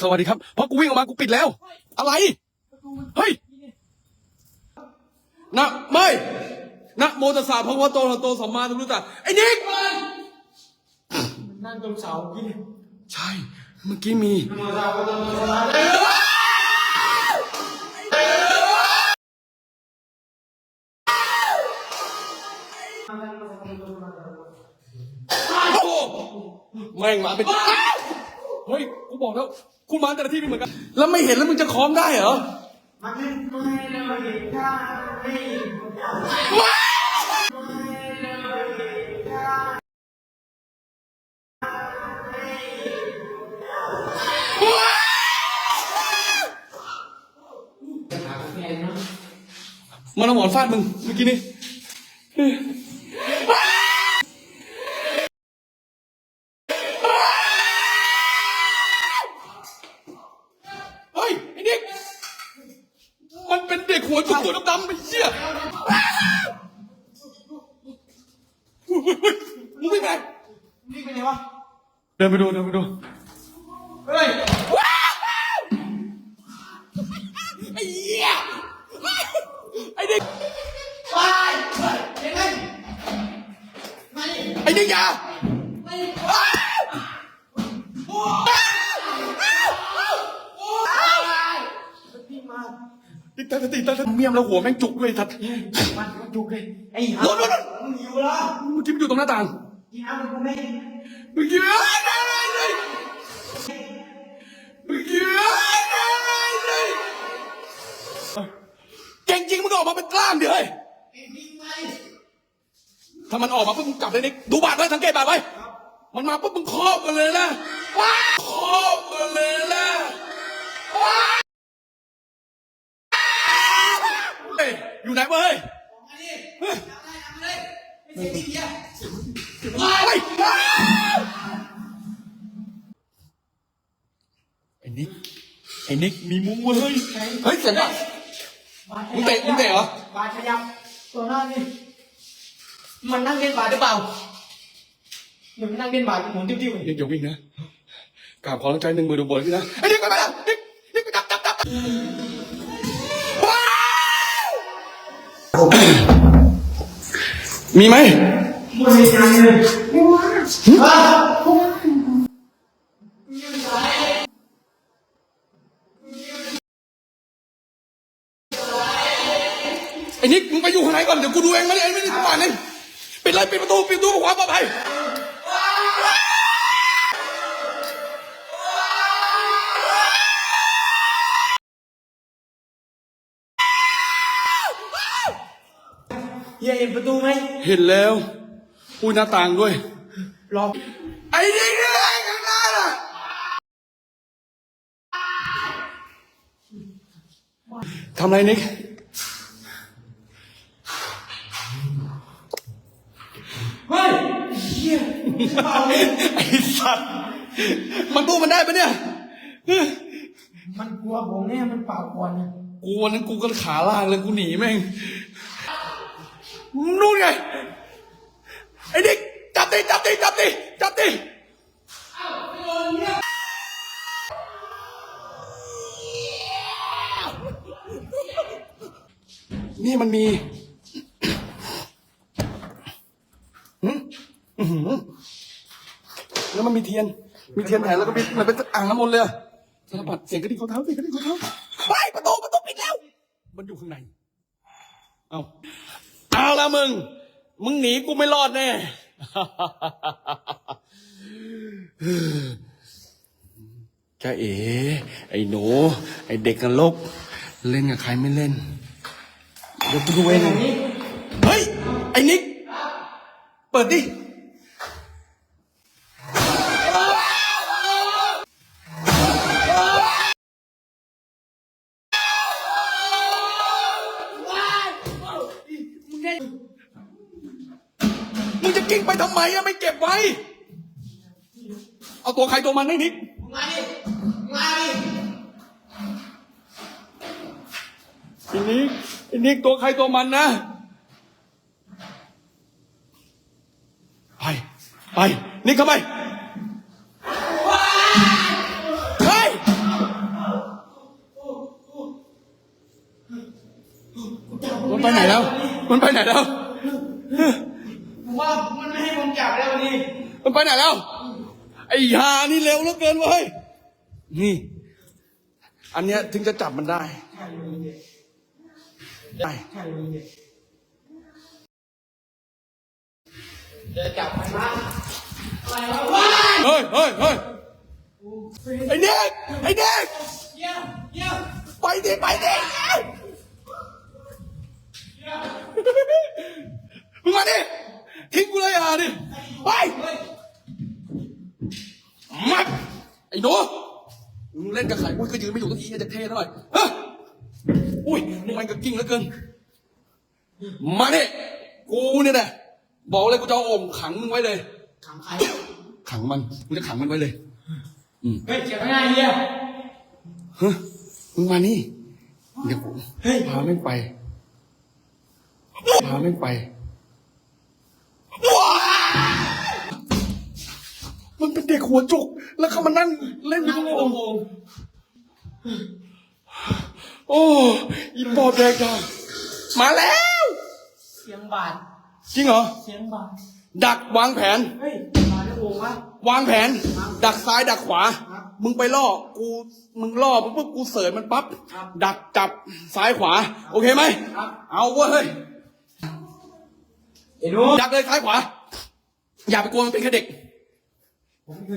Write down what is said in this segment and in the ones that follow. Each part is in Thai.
สวัสดีครับเพราะกูวิ่งออกมากูปิดแล้ว อะไร เฮ้ยนะไม่นะโมตัสสะพระวะโตอะระหะโตสัมมาสัมพุทธัสสะไอ้นิกนั่งตรงเสากินใช่ เมื่อกี้มีโอ้โหแม่งมาเป็น เฮ้ย กูบอกแล้ว คุณมาแต่ละที่ไม่เหมือนกัน แล้วไม่เห็นแล้วมึงจะคล้องได้เหรอมันไม่ไม่เลยถ้ไม่มันเอาหมอนฟาดมึงเมื่อกี้นี้ เดินไปดูเดินไปดู เฮ้ย ไอ้เหี้ยไอ้เด็กไปเฮ้ยยังไงมาดิไอ้เด็กอยามาดิพี่มาติดตาติดตาเมียมแล้วหัวแม่งจุกเลยทัดมันก็จุกเลยไอ้ห่าโน่นโน่นโน่นมึงหิวแล้วเมื่อกี้มันอยู่ตรงหน้าต่างกินน้ำมันกูไม่ เก่งจริงมึงก็ออกมาเป็นกล้ามดิเฮ้ยถ้ามันออกมาปุ๊บมึงจับเลยนิกดูบาดไว้สังเกตบาดไว้ มันมาปุ๊บมึงครอบมันเลยนะว้าครอบมันเลยนะว้าเฮ้ยอยู่ไหนวะเฮ้ยมาดิทำได้ทำเลยไม่ใช่พี่เดียวเฮ้ย ไอ้นิกมีมุ้งเว้ย เฮ้ยเสียงป่ะมึงเตะมึงเตะเหรอ บาดขยับตัวหน้านี่มันนั่งเล่นบาดหรือเปล่าเหมือนมันนั่งเล่นบาดหมุนติ้วๆเลยนิกอย่าวิ่งนะกราบขอตั้งใจหนึ่งมือดูบนพี่นะไอ้นิกไปไปแล้วนิกนิกไปจับจับจับว้าวมีไหมไม่มีทางเลยว้า ไปอยู่ข้างในก่อนเดี๋ยวกูดูเองไม่ได้ไม่ได้จังหวะนี้ปิดเลยปิดประตูปิดประตูเพื่อความปลอดภัยเฮียเห็นประตูไหมเห็นแล้วอุ้ยหน้าต่างด้วยรอไอ้นิกเนี่ยข้างหน้าน่ะทำไรนิก เฮ้ยเฮีย ไอ้สัตว์ มันตู้มันได้ปะเนี่ย มันกลัวผมเนี่ยมันเป่าก่อนนะกูวันนั้นกูก็ขาล่างเลยกูหนีแม่งนู่นไง ไอ้เด็กจับดิจับดิจับดิจับดินี่มันมีหึอื้อหือ แล้วมันมีเทียน มีเทียนแผงแล้วก็มีเหมือนเป็นอ่างน้ำมนต์เลยอะสารพัดเสียงกระดิ่งข้อเท้าเสียงกระดิ่งข้อเท้าไปประตูประตูปิดแล้ว มันอยู่ข้างใน เอาเอาละมึง มึงหนีกูไม่รอดแน่ จ้าเอ๋ไอ้หนู ไอ้เด็กกันลก เล่นกับใครไม่เล่น เดี๋ยวกูดูเองเฮ้ย ไอ้นิก เปิดดิ ไปทำไมอะไม่เก็บไว้ เอาตัวใครตัวมันได้นิกมาดิมาดิอ้นิกไอ้นี้ตัวใครตัวมันนะ ไป ไปนี่เข้าไปมันไปไหนแล้ว มันไปไหนแล้ว มันไม่ให้ผมจับแล้ววันนี้มันไปไหนแล้ว ไอ้หานี่เร็วเหลือเกินเว้ย นี่ อันเนี้ยถึงจะจับมันได้ใช่เลยเนี่ยได้ใช่เลยเนี่ยเดินจับมันมาอะไรวะเฮ้ยเฮ้ยเฮ้ยไอ้เด็ก ไอ้เด็ก เยี่ยมเยี่ยมไปดิไปดิมึงมาดิ ทิ้งกูเลยอะดิไปมาไอ้หนูมึงเล่นกับไข่อุ้ยก็ยืนไม่อยู่ตรงนี้จะเท่หน่อยฮะอุ้ยมันก็กิ้งเหลือเกินมาดิกูเนี่ยนะบอกเลยกูจะเอาโอ่งขังมึงไว้เลย ขังใครขังมันกูจะขังมันไว้เลยเฮ้ยเจ็บไม่ได้เยี่ยมเฮ้ยมึงมานี่ เดี๋ยวกูเฮ้ยพาแม่งไปพาแม่งไป มันเป็นเด็กหัวจุก แล้วเขามานั่งเล่นอยู่ตรงโอ้โหโอ้อีปอบแดงดำมาแล้ว เสียงบาดจริงเหรอ เสียงบาดดักวางแผน เฮ้ยมาแล้วโอ่งวะวางแผน ดักซ้ายดักขวาครับมึงไปล่อ กู มึงล่อปุ๊บปุ๊บกูเสยมันปั๊บครับดักจับซ้ายขวา โอเคไหมครับเอาเว้ยไอ้หนูดักเลยซ้ายขวา อย่าไปกลัวมันเป็นแค่เด็ก ผมคือ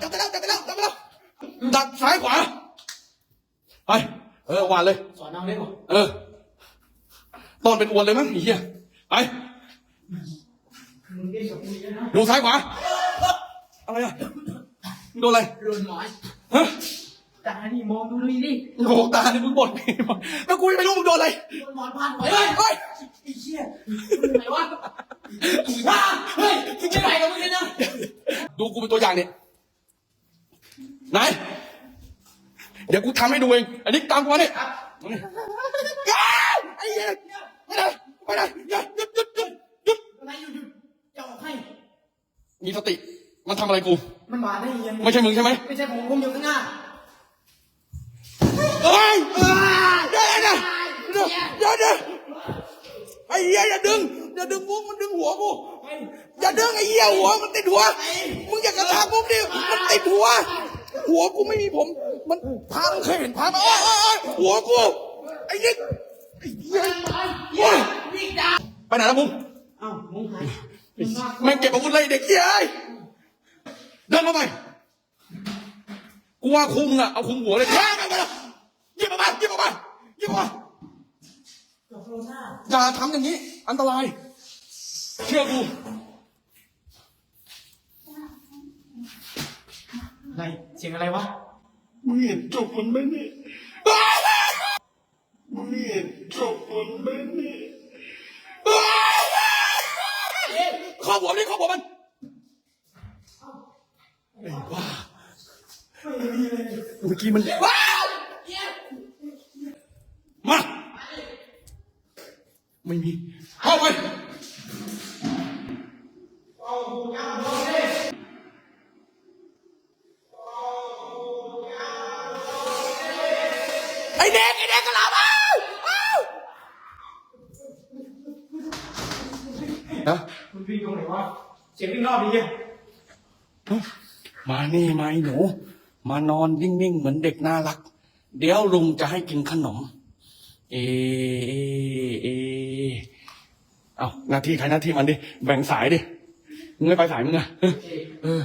จับไปแล้วจับไปแล้วจับไปแล้วดักซ้ายขวาไปเออวานเลยสอนน้องเล็กกว่าเออ ตอนเป็นอวนเลยมั้งไอ้เหี้ยไปมึงเล่นกับกูเยอะนะดูซ้ายขวาอะไรอะมึงโดนอะไรโดนหมอยฮะ ตานี่มองดูนี่ดิโกหกตาเนี่ยมึงบ่นแล้วกูยังไม่รู้มึงโดนอะไรโดนหมอนพันหมอยเฮ้เฮ้ยยเฮ้ยไอ้เชี่ยมึงไหนวะว้าเฮ้ยมึงจะไหนกับมึงเนี่ยนะดูกูเป็นตัวอย่างเนี่ยไหนเดี๋ยวกูทำให้ดูเองอันนี้ตามกูมาเนี่ยมานี่อ้าวไอ้เหี้ยไม่ได้ไม่ได้อย่าหยุดหยุดหยุดหยุดทำไมอยู่อยู่จะออกให้มีสติมันทำอะไรกู มันมาได้ยังไม่ใช่มึงใช่ไหมไม่ใช่ผมผมอยู่ข้างหน้า ยวเดี๋ยวเดี๋ยวไอ้เหี้ยอย่าดึงอย่าดึงมุกมันดึงหัวกูอย่าดึงไอ้เหี้ยหัวมันติดหัว มึงอย่ากระชากมุกดิมันติดหัว หัวกูไม่มีผม มันพังเคยเห็นพังไหมโอ้ยโอ้ยโอ้ยหัวกูไอ้เหี้ยไอ้เหี้ยโอ้ยวิ่งดาไปไหนแล้วมุงเอ้ามึงหายมึงมาแม่งเก็บอาวุธเลยเด็กเหี้ยไอ้เดินเข้าไปกูว่าคุมอะเอาคุมหัวเลยแทงไปเลยหยิบออกมาหยิบออกมาหยิบออกมาจบโลหน้า อย่าทำอย่างนี้ อันตราย เชื่อกูอะไรเสียงอะไรวะ มึงเห็นจบมันไหมเนี่ยมึงเห็นจบมันไหมเนี่ยข้อหัวมันดิข้อหัวมันไอ้บ้าเมื่อกี้มันว้าวมา ไม่มี เข้าไปไอ้เด็กไอ้เด็กกระลาบ้านะมันวิ่งตรงไหนวะเสียงวิ่งรอบนี้เนี่ยมานี่มาไอ้หนู มานอนนิ่งๆ เหมือนเด็กน่ารัก เดี๋ยวลุงจะให้กินขนม เอเอเอเอาหน้าที่ใครหน้าที่มันดิ แบ่งสายดิ มึงไม่ไปสายมึงอะเออเออ